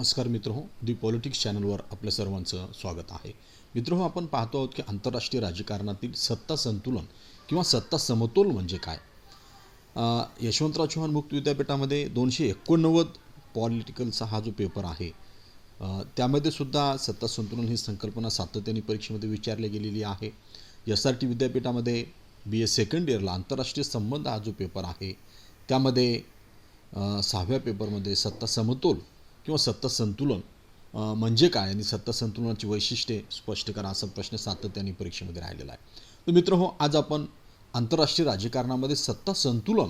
नमस्कार मित्र हो दी पॉलिटिक्स चॅनलवर आपल्या सर्वांचं स्वागत आहे. मित्र हो आपण पाहतो आहोत की आंतरराष्ट्रीय राजकारणातील सत्ता संतुलन किंवा सत्ता समतोल म्हणजे काय? यशवंतराव चव्हाण मुक्त विद्यापीठामध्ये दोनशे एकोणनव्वद पॉलिटिकलचा हा जो पेपर आहे त्यामध्ये सुद्धा सत्ता संतुलन ही संकल्पना सातत्याने परीक्षेमध्ये विचारली गेलेली आहे. एस आर टी विद्यापीठामध्ये बी ए सेकंड इयरला आंतरराष्ट्रीय संबंध हा जो पेपर आहे त्यामध्ये सहाव्या पेपरमध्ये सत्ता समतोल किंवा सत्ता संतुलन म्हणजे काय? आणि सत्ता संतुलनाची वैशिष्ट्ये स्पष्ट करा असा प्रश्न सातत्याने परीक्षेमध्ये राहिलेला आहे. तर मित्र हो आज आपण आंतरराष्ट्रीय राजकारणामध्ये सत्ता संतुलन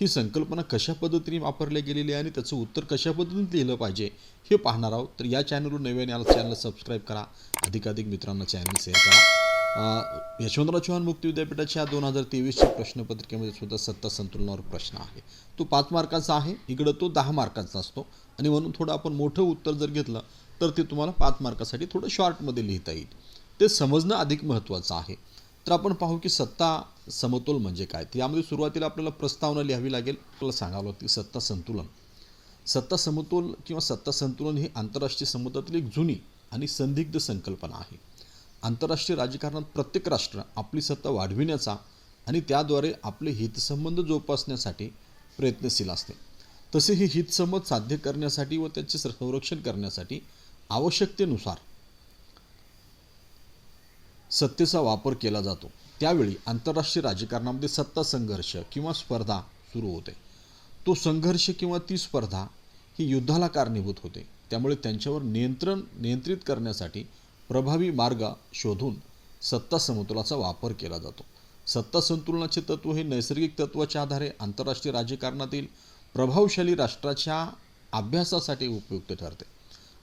ही संकल्पना कशा पद्धतीने वापरली गेलेली आहे आणि त्याचं उत्तर कशा पद्धतीने लिहिलं पाहिजे हे पाहणार आहोत. तर या चॅनलवर नव्याने आला चॅनलला सबस्क्राईब करा. अधिकाधिक मित्रांना चॅनल शेअर करा. यशवंतराव चव्हाण मुक्ती विद्यापीठाच्या दोन हजार तेवीसच्या प्रश्नपत्रिकेमध्ये सुद्धा सत्ता संतुलनावर प्रश्न आहे. तो पाच मार्काचा आहे इकडं तो दहा मार्काचा असतो. आणि म्हणून थोडं आपण मोठं उत्तर जर घेतलं तर ते तुम्हाला पाच मार्कासाठी थोडं शॉर्टमध्ये लिहिता येईल. ते समजणं अधिक महत्त्वाचं आहे. तर आपण पाहू की सत्ता समतोल म्हणजे काय? तर यामध्ये सुरुवातीला आपल्याला प्रस्तावना लिहावी लागेल. आपल्याला सांगावं लागतं सत्ता संतुलन. सत्ता समतोल किंवा सत्ता संतुलन ही आंतरराष्ट्रीय समुद्रातील एक जुनी आणि संदिग्ध संकल्पना आहे. आंतरराष्ट्रीय राजकारणात प्रत्येक राष्ट्र आपली सत्ता वाढविण्याचा आणि त्याद्वारे आपले हितसंबंध जोपासण्यासाठी प्रयत्नशील असते. तसे हे हितसंबंध साध्य करण्यासाठी व त्याचे संरक्षण करण्यासाठी आवश्यकतेनुसार सत्तेचा वापर केला जातो. त्यावेळी आंतरराष्ट्रीय राजकारणामध्ये सत्ता संघर्ष किंवा स्पर्धा सुरू होते. तो संघर्ष किंवा ती स्पर्धा ही युद्धाला कारणीभूत होते. त्यामुळे त्यांच्यावर नियंत्रण नियंत्रित करण्यासाठी प्रभावी मार्ग शोधून सत्ता समतोलाचा वापर केला जातो. सत्ता संतुलनाचे तत्व हे नैसर्गिक तत्वाच्या आधारे आंतरराष्ट्रीय राजकारणातील प्रभावशाली राष्ट्राच्या अभ्यासासाठी उपयुक्त ठरते.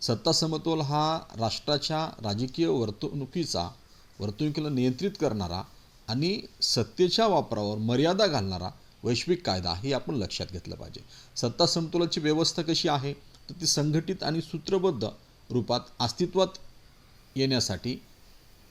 सत्ता समतोल हा राष्ट्राच्या राजकीय वर्तणुकीचा वर्तणुकीला नियंत्रित करणारा आणि सत्तेच्या वापरावर मर्यादा घालणारा वैश्विक कायदा हे आपण लक्षात घेतलं पाहिजे. सत्ता समतोलाची व्यवस्था कशी आहे? तर ती संघटित आणि सूत्रबद्ध रूपात अस्तित्वात येण्यासाठी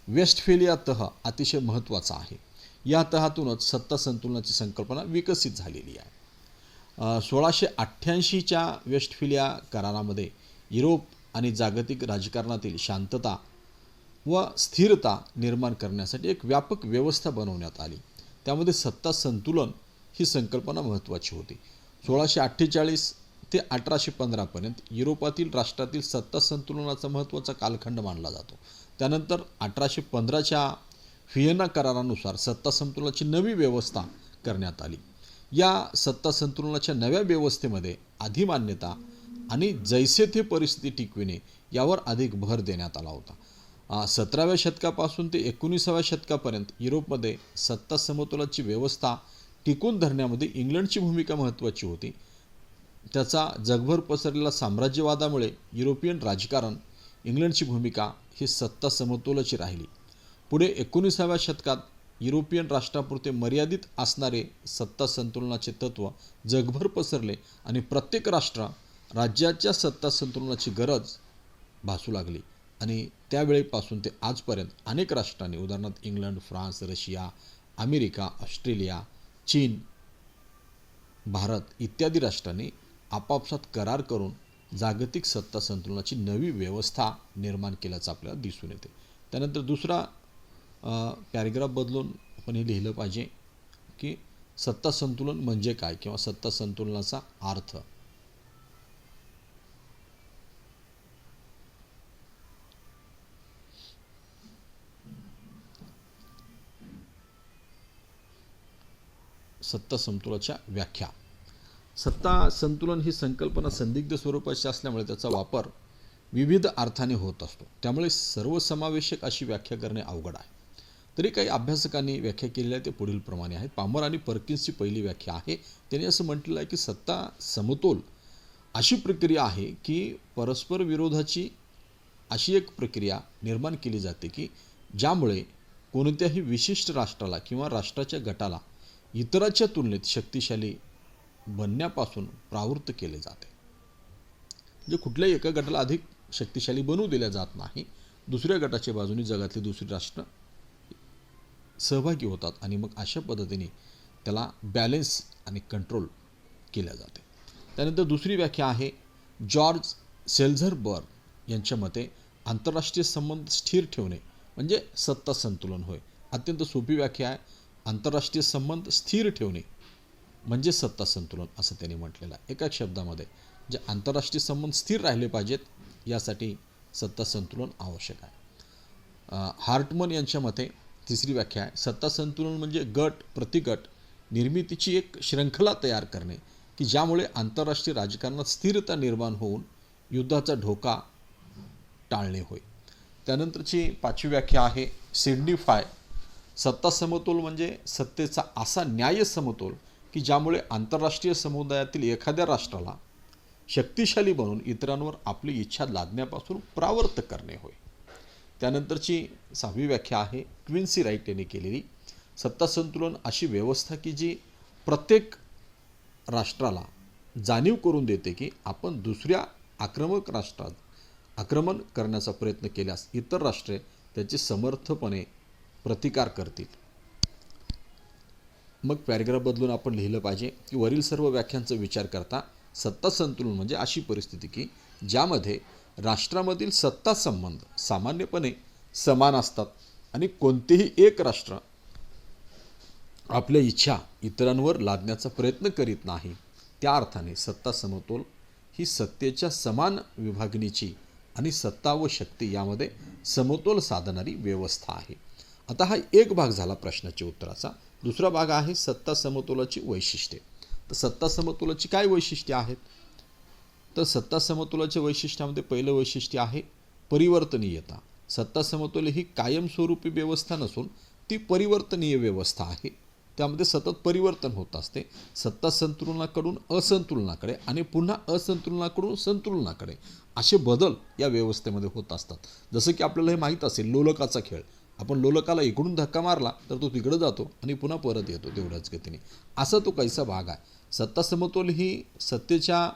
वेस्टफेलिया तह अतिशय महत्त्वाचा आहे. या तहातूनच सत्ता संतुलनाची संकल्पना विकसित झालेली आहे. सोळाशे अठ्ठ्याऐंशीच्या वेस्टफिलिया करारामध्ये युरोप आणि जागतिक राजकारणातील शांतता व स्थिरता निर्माण करण्यासाठी एक व्यापक व्यवस्था बनवण्यात आली. त्यामध्ये सत्ता संतुलन ही संकल्पना महत्त्वाची होती. सोळाशे अठ्ठेचाळीस ते अठराशे पंधरापर्यंत युरोपातील राष्ट्रातील सत्ता संतुलनाचा महत्त्वाचा कालखंड मानला जातो. त्यानंतर अठराशे पंधराच्या व्हिएना करारानुसार सत्ता संतुलनाची नवी व्यवस्था करण्यात आली. या सत्ता संतुलनाच्या नव्या व्यवस्थेमध्ये अधिमान्यता आणि जैसे थे परिस्थिती टिकविणे यावर अधिक भर देण्यात आला होता. सतराव्या शतकापासून ते एकोणीसाव्या शतकापर्यंत युरोपमध्ये सत्ता समतोलाची व्यवस्था टिकून धरण्यामध्ये इंग्लंडची भूमिका महत्त्वाची होती. त्याचा जगभर पसरलेला साम्राज्यवादामुळे युरोपियन राजकारण इंग्लंडची भूमिका ही सत्ता समतोलाची राहिली. पुढे एकोणीसाव्या शतकात युरोपियन राष्ट्रापुरते मर्यादित असणारे सत्ता संतुलनाचे तत्त्व जगभर पसरले आणि प्रत्येक राष्ट्र राज्याच्या सत्ता संतुलनाची गरज भासू लागली आणि त्यावेळेपासून ते आजपर्यंत अनेक राष्ट्रांनी उदाहरणार्थ England France Russia America Australia चीन भारत इत्यादी राष्ट्रांनी आपापसात करार करून जागतिक सत्ता संतुलनाची नवी व्यवस्था निर्माण केल्याचं आपल्याला दिसून येते. त्यानंतर दुसरा पॅरेग्राफ बदलून आपण हे लिहिलं पाहिजे की सत्ता संतुलन म्हणजे काय किंवा सत्ता संतुलनाचा अर्थ. सत्ता संतुलाच्या व्याख्या. सत्ता संतुलन ही संकल्पना संदिग्ध स्वरूपाची असल्यामुळे त्याचा वापर विविध अर्थाने होत असतो. त्यामुळे सर्वसमावेशक अशी व्याख्या करणे अवघड आहे. तरी काही अभ्यासकांनी व्याख्या केलेल्या ते पुढील प्रमाणे आहे पामर आणि पर्किन्सची पहिली व्याख्या आहे. त्यांनी असं म्हटलेलं आहे की सत्ता समतोल अशी प्रक्रिया आहे की परस्पर विरोधाची अशी एक प्रक्रिया निर्माण केली जाते की ज्यामुळे कोणत्याही विशिष्ट राष्ट्राला किंवा राष्ट्राच्या गटाला इतराच्या तुलनेत शक्तिशाली बनण्यापासून प्रावृत्त केले जाते. म्हणजे कुठल्याही एका गटाला अधिक शक्तिशाली बनवू दिल्या जात नाही. दुसऱ्या गटाच्या बाजूने जगातली दुसरी राष्ट्र सहभागी होतात आणि मग अशा पद्धतीने त्याला बॅलेन्स आणि कंट्रोल केल्या जाते. त्यानंतर दुसरी व्याख्या आहे जॉर्ज सेल्झर बर्ग यांच्या मते आंतरराष्ट्रीय संबंध स्थिर ठेवणे म्हणजे सत्ता संतुलन होय. अत्यंत सोपी व्याख्या आहे आंतरराष्ट्रीय संबंध स्थिर ठेवणे म्हणजे सत्ता संतुलन असं त्यांनी म्हटलेलं आहे. एकाच शब्दामध्ये जे आंतरराष्ट्रीय संबंध स्थिर राहिले पाहिजेत यासाठी सत्ता संतुलन आवश्यक आहे. हार्टमन यांच्या मते तिसरी व्याख्या आहे. सत्ता संतुलन म्हणजे गट प्रतिगट निर्मितीची एक श्रृंखला तयार करणे की ज्यामुळे आंतरराष्ट्रीय राजकारणात स्थिरता निर्माण होऊन युद्धाचा धोका टाळणे होय. त्यानंतरची पाचवी व्याख्या आहे सिडनीफाय सत्ता समतोल म्हणजे सत्तेचा असा न्याय समतोल की ज्यामुळे आंतरराष्ट्रीय समुदायातील एखाद्या राष्ट्राला शक्तिशाली बनून इतरांवर आपली इच्छा लादण्यापासून प्रावर्त करणे होय. त्यानंतरची सहावी व्याख्या आहे. क्विन्सी राईट यांनी केलेली सत्ता संतुलन अशी व्यवस्था की जी प्रत्येक राष्ट्राला जाणीव करून देते की आपण दुसऱ्या आक्रमक राष्ट्रात आक्रमण करण्याचा प्रयत्न केल्यास इतर राष्ट्रे त्याचे समर्थपणे प्रतिकार करतील. मग पॅरेग्राफ बदलून आपण लिहिलं पाहिजे की वरील सर्व व्याख्यांचा विचार करता सत्ता संतुलन म्हणजे अशी परिस्थिती की ज्यामध्ये राष्ट्रामधील सत्ता संबंध सामान्यपणे समान असतात आणि कोणतेही एक राष्ट्र आपल्या इच्छा इतरांवर लादण्याचा प्रयत्न करीत नाही. त्या अर्थाने सत्ता समतोल ही सत्तेच्या समान विभागणीची आणि सत्ता व शक्ती यामध्ये समतोल साधणारी व्यवस्था आहे. आता हा एक भाग झाला प्रश्नाच्या उत्तराचा. दुसरा भाग आहे सत्ता समतोलाची वैशिष्ट्ये. तर सत्ता समतोलाची काय वैशिष्ट्ये आहेत? तर सत्ता समतोलाच्या वैशिष्ट्यामध्ये पहिलं वैशिष्ट्य आहे परिवर्तनीयता. सत्ता समतोल ही कायमस्वरूपी व्यवस्था नसून ती परिवर्तनीय व्यवस्था आहे. त्यामध्ये सतत परिवर्तन होत असते. सत्ता संतुलनाकडून असंतुलनाकडे आणि पुन्हा असंतुलनाकडून संतुलनाकडे असे बदल या व्यवस्थेमध्ये होत असतात. जसं की आपल्याला हे माहीत असेल लोलकाचा खेळ. आपण लोलकाला इकडून धक्का मारला तर तो तिकडं जातो आणि पुन्हा परत येतो तेवढ्याच गतीने. असा तो कैसा भाग आहे. सत्ता समतोल ही सत्तेच्या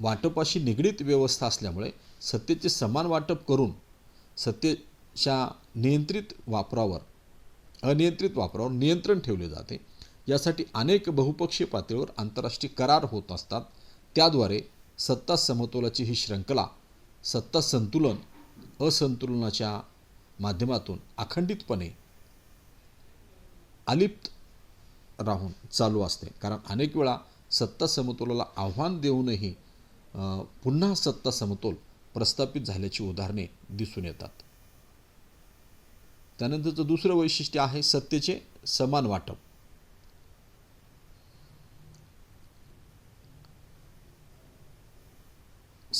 वाटपाशी निगडीत व्यवस्था असल्यामुळे सत्तेचे समान वाटप करून सत्तेच्या नियंत्रित वापरावर अनियंत्रित वापरावर नियंत्रण ठेवले जाते. यासाठी अनेक बहुपक्षीय पातळीवर आंतरराष्ट्रीय करार होत असतात. त्याद्वारे सत्ता समतोलाची ही श्रंखला सत्ता संतुलन असंतुलनाच्या माध्यमातून अखंडितपणे अलिप्त राहून चालू असते. कारण अनेक वेळा सत्ता समतोलाला आव्हान देऊनही पुन्हा सत्ता समतोल प्रस्थापित झाल्याची उदाहरणे दिसून येतात. त्यानंतरचं दुसरं वैशिष्ट्य आहे सत्तेचे समान वाटप.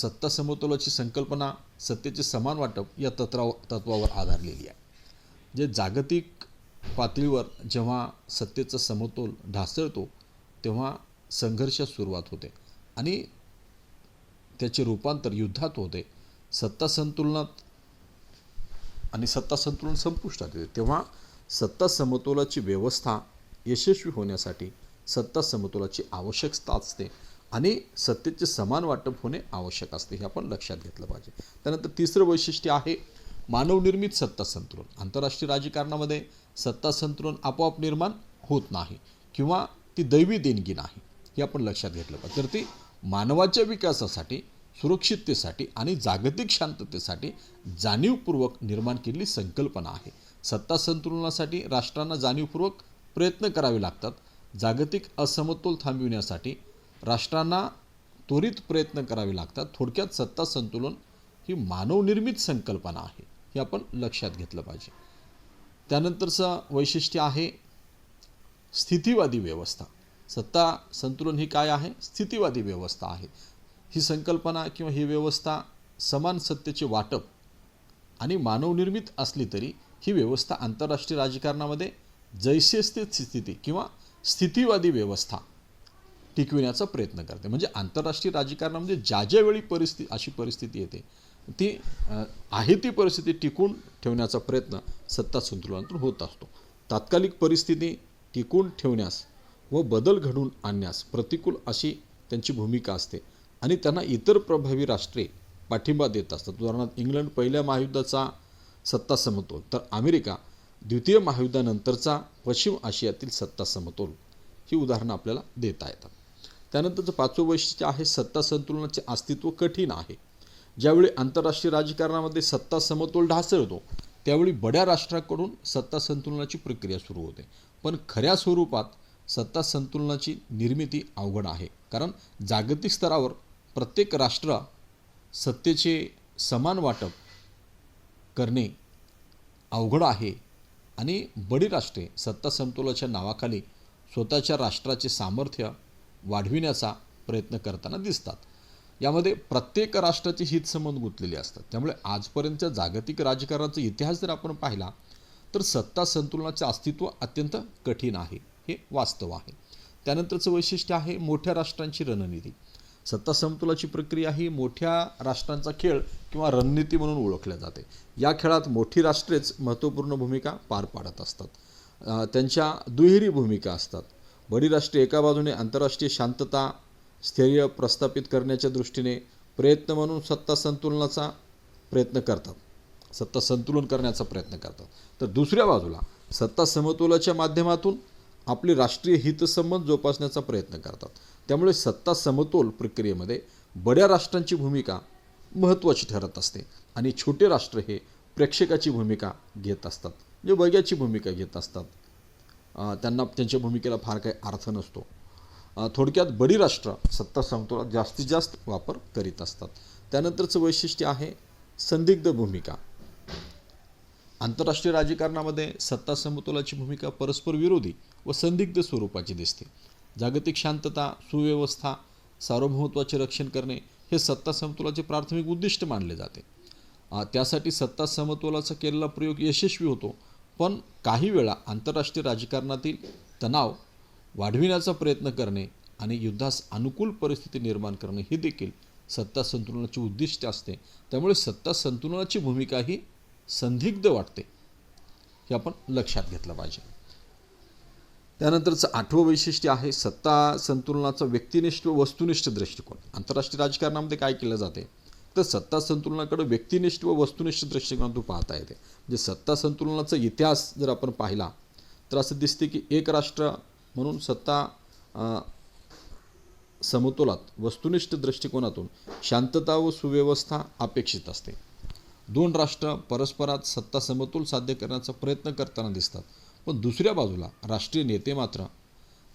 सत्ता समतोलाची संकल्पना सत्तेचे समान वाटप या तत्राव तत्वावर आधारलेली आहे. जे जागतिक पातळीवर जेव्हा सत्तेचा समतोल ढासळतो तेव्हा संघर्षास सुरुवात होते आणि त्याचे रूपांतर युद्धात होते. सत्ता संतुलनात आणि सत्ता संतुलन संपुष्टात येते. तेव्हा सत्ता समतोलाची व्यवस्था यशस्वी होण्यासाठी सत्ता समतोलाची आवश्यकता असते. आणि सत्तेचे समान वाटप होणे आवश्यक असते हे आपण लक्षात घेतलं पाहिजे. त्यानंतर तिसरं वैशिष्ट्य आहे मानवनिर्मित सत्ता संतुलन. आंतरराष्ट्रीय राजकारणामध्ये सत्ता संतुलन आपोआप निर्माण होत नाही किंवा ती दैवी देणगी नाही हे आपण लक्षात घेतलं पाहिजे. तर ती मानवाच्या विकासासाठी सुरक्षिततेसाठी आणि जागतिक शांततेसाठी जाणीवपूर्वक निर्माण केलेली संकल्पना आहे. सत्ता संतुलनासाठी राष्ट्रांना जाणीवपूर्वक प्रयत्न करावे लागतात. जागतिक असमतोल थांबविण्यासाठी राष्ट्रांना त्वरित प्रयत्न करावे लागतात. थोडक्यात सत्ता संतुलन ही मानवनिर्मित संकल्पना आहे हे आपण लक्षात घेतलं पाहिजे. त्यानंतरचं वैशिष्ट्य आहे स्थितीवादी व्यवस्था. सत्ता संतुलन ही काय आहे? स्थितीवादी व्यवस्था आहे. ही संकल्पना किंवा ही व्यवस्था समान सत्तेचे वाटप आणि मानवनिर्मित असली तरी ही व्यवस्था आंतरराष्ट्रीय राजकारणामध्ये जैसे स्थिती किंवा स्थितीवादी व्यवस्था टिकविण्याचा प्रयत्न करते. म्हणजे आंतरराष्ट्रीय राजकारणामध्ये ज्या ज्या वेळी परिस्थिती अशी परिस्थिती येते ती आहे ती परिस्थिती टिकून ठेवण्याचा प्रयत्न सत्ता संतुलनातून होत असतो. तात्कालिक परिस्थिती टिकून ठेवण्यास व बदल घडून आणण्यास प्रतिकूल अशी त्यांची भूमिका असते. आणि त्यांना इतर प्रभावी राष्ट्रे पाठिंबा देत असतात. उदाहरणार्थ इंग्लंड पहिल्या महायुद्धाचा सत्ता समतोल तर अमेरिका द्वितीय महायुद्धानंतरचा पश्चिम आशियातील सत्ता समतोल ही उदाहरणं आपल्याला देता येतात. त्यानंतरचं पाचवं वैशिष्ट्य आहे सत्ता संतुलनाचे अस्तित्व कठीण आहे. ज्यावेळी आंतरराष्ट्रीय राजकारणामध्ये सत्ता समतोल ढासळतो त्यावेळी बड्या राष्ट्राकडून सत्ता संतुलनाची प्रक्रिया सुरू होते. पण खऱ्या स्वरूपात सत्ता संतुलनाची निर्मिती अवघड आहे. कारण जागतिक स्तरावर प्रत्येक राष्ट्र सत्तेचे समान वाटप करणे अवघड आहे आणि बडी राष्ट्रे सत्ता समतोलाच्या नावाखाली स्वतःच्या राष्ट्राचे सामर्थ्य वाढविण्याचा प्रयत्न करताना दिसतात. यामध्ये प्रत्येक राष्ट्राचे हितसंबंध गुंतलेले असतात. त्यामुळे आजपर्यंतच्या जागतिक राजकारणाचा इतिहास जर आपण पाहिला तर सत्ता संतुलनाचे अस्तित्व अत्यंत कठीण आहे. हे वास्तव आहे. त्यानंतरचं वैशिष्ट्य आहे मोठ्या राष्ट्रांची रणनीती. सत्ता समतोलाची प्रक्रिया ही मोठ्या राष्ट्रांचा खेळ किंवा रणनीती म्हणून ओळखल्या जाते. या खेळात मोठी राष्ट्रेच महत्त्वपूर्ण भूमिका पार पाडत असतात. त्यांच्या दुहेरी भूमिका असतात. बडी राष्ट्रे एका बाजूने आंतरराष्ट्रीय शांतता स्थैर्य प्रस्थापित करण्याच्या दृष्टीने प्रयत्न म्हणून सत्ता संतुलनाचा प्रयत्न करतात. सत्ता संतुलन करण्याचा प्रयत्न करतात. तर दुसऱ्या बाजूला सत्ता समतोलाच्या माध्यमातून आपले राष्ट्रीय हितसंबंध जोपासण्याचा प्रयत्न करतात. त्यामुळे सत्ता समतोल प्रक्रियेमध्ये बड्या राष्ट्रांची भूमिका महत्त्वाची ठरत असते आणि छोटे राष्ट्र हे प्रेक्षकाची भूमिका घेत असतात म्हणजे बग्याची भूमिका घेत असतात. त्यांना त्यांच्या भूमिकेला फार काही अर्थ नसतो. थोडक्यात बडी राष्ट्र सत्ता समतोलात जास्तीत जास्त वापर करीत असतात. त्यानंतरचं वैशिष्ट्य आहे संदिग्ध भूमिका. आंतरराष्ट्रीय राजकारणामध्ये सत्ता समतोलाची भूमिका परस्पर विरोधी व संदिग्ध स्वरूपाची दिसते. जागतिक शांतता सुव्यवस्था सार्वभौमत्वाचे रक्षण करणे हे सत्ता समतोलाचे प्राथमिक उद्दिष्ट मानले जाते. त्यासाठी सत्ता समतोलाचा केलेला प्रयोग यशस्वी होतो पण काही वेळा आंतरराष्ट्रीय राजकारणातील तणाव वाढविण्याचा प्रयत्न करणे आणि युद्धास अनुकूल परिस्थिती निर्माण करणे हे देखील सत्ता संतुलनाचे उद्दिष्ट असते. त्यामुळे सत्ता संतुलनाची भूमिका ही संदिग्ध वाटते हे आपण लक्षात घेतलं पाहिजे. त्यानंतरचं आठवं वैशिष्ट्य आहे सत्ता संतुलनाचा व्यक्तिनिष्ठ व वस्तुनिष्ठ दृष्टिकोन. आंतरराष्ट्रीय राजकारणामध्ये काय केलं जाते? तर सत्ता संतुलनाकडे व्यक्तिनिष्ठ व वस्तुनिष्ठ दृष्टिकोनातून पाहता येते. म्हणजे सत्ता संतुलनाचा इतिहास जर आपण पाहिला तर असं दिसते की एक राष्ट्र म्हणून सत्ता समतोलात वस्तुनिष्ठ दृष्टिकोनातून शांतता व सुव्यवस्था अपेक्षित असते. दोन राष्ट्र परस्परात सत्ता समतोल साध्य करण्याचा प्रयत्न करताना दिसतात. पण दुसऱ्या बाजूला राष्ट्रीय नेते मात्र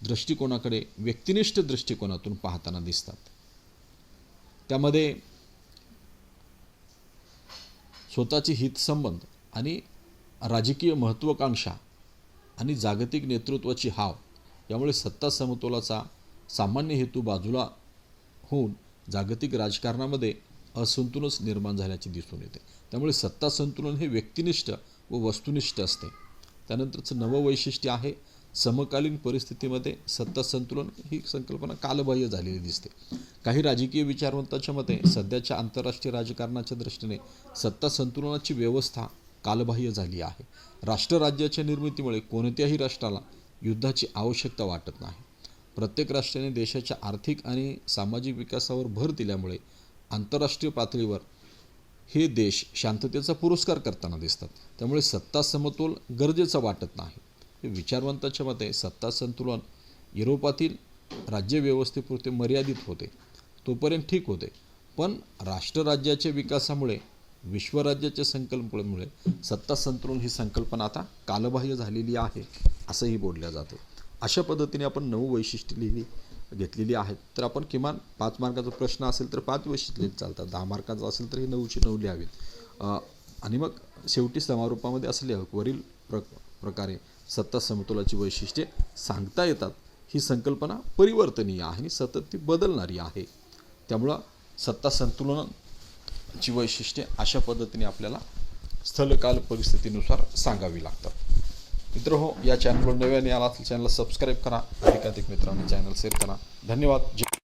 दृष्टिकोनाकडे व्यक्तिनिष्ठ दृष्टिकोनातून पाहताना दिसतात. त्यामध्ये स्वतःचे हितसंबंध आणि राजकीय महत्त्वाकांक्षा आणि जागतिक नेतृत्वाची हाव यामुळे सत्ता समतोलाचा सामान्य हेतू बाजूला होऊन जागतिक राजकारणामध्ये असंतुलच निर्माण झाल्याचे दिसून येते. त्यामुळे सत्ता संतुलन हे व्यक्तिनिष्ठ व वस्तुनिष्ठ असते. त्यानंतरचं नवं वैशिष्ट्य आहे समकालीन परिस्थितीमध्ये सत्ता संतुलन ही संकल्पना कालबाह्य झालेली दिसते. काही राजकीय विचारवंतांच्या मते सध्याच्या आंतरराष्ट्रीय राजकारणाच्या दृष्टीने सत्ता संतुलनाची व्यवस्था कालबाह्य झाली आहे. राष्ट्रराज्याच्या निर्मितीमुळे कोणत्याही राष्ट्राला युद्धाची आवश्यकता वाटत नाही. प्रत्येक राष्ट्राने देशाच्या आर्थिक आणि सामाजिक विकासावर भर दिल्यामुळे आंतरराष्ट्रीय पातळीवर हे देश शांततेचा पुरस्कार करताना दिसतात. त्यामुळे सत्ता समतोल गरजेचा वाटत नाही. विचारवंताच्या मते सत्ता संतुलन युरोपातील राज्यव्यवस्थेपुरते मर्यादित होते. तोपर्यंत ठीक होते. पण राष्ट्रराज्याच्या विकासामुळे विश्वराज्याच्या संकल्पनेमुळे सत्ता संतुलन ही संकल्पना आता कालबाह्य झालेली आहे असंही बोललं जातं. अशा पद्धतीने आपण नऊ वैशिष्ट्य लिहिली घेतलेली आहेत. तर आपण किमान पाच मार्काचा प्रश्न असेल तर पाच वैशिष्ट्य लिहित चालतात. दहा मार्काचा असेल तर हे नऊची नऊ लिहावीत. आणि मग शेवटी समारोपामध्ये असं लिहावं वरील प्र प्रकारे सत्ता समतोलाची वैशिष्ट्ये सांगता येतात. ही संकल्पना परिवर्तनीय आहे आणि सतत ती बदलणारी आहे. त्यामुळं सत्ता संतुलनाची वैशिष्ट्ये अशा पद्धतीने आपल्याला स्थलकाल परिस्थितीनुसार सांगावी लागतात. मित्र हो या चॅनलवर नव्याने आला असेल चॅनलला सबस्क्राईब करा. अधिकाधिक मित्रांना चॅनल शेअर करा. धन्यवाद. जय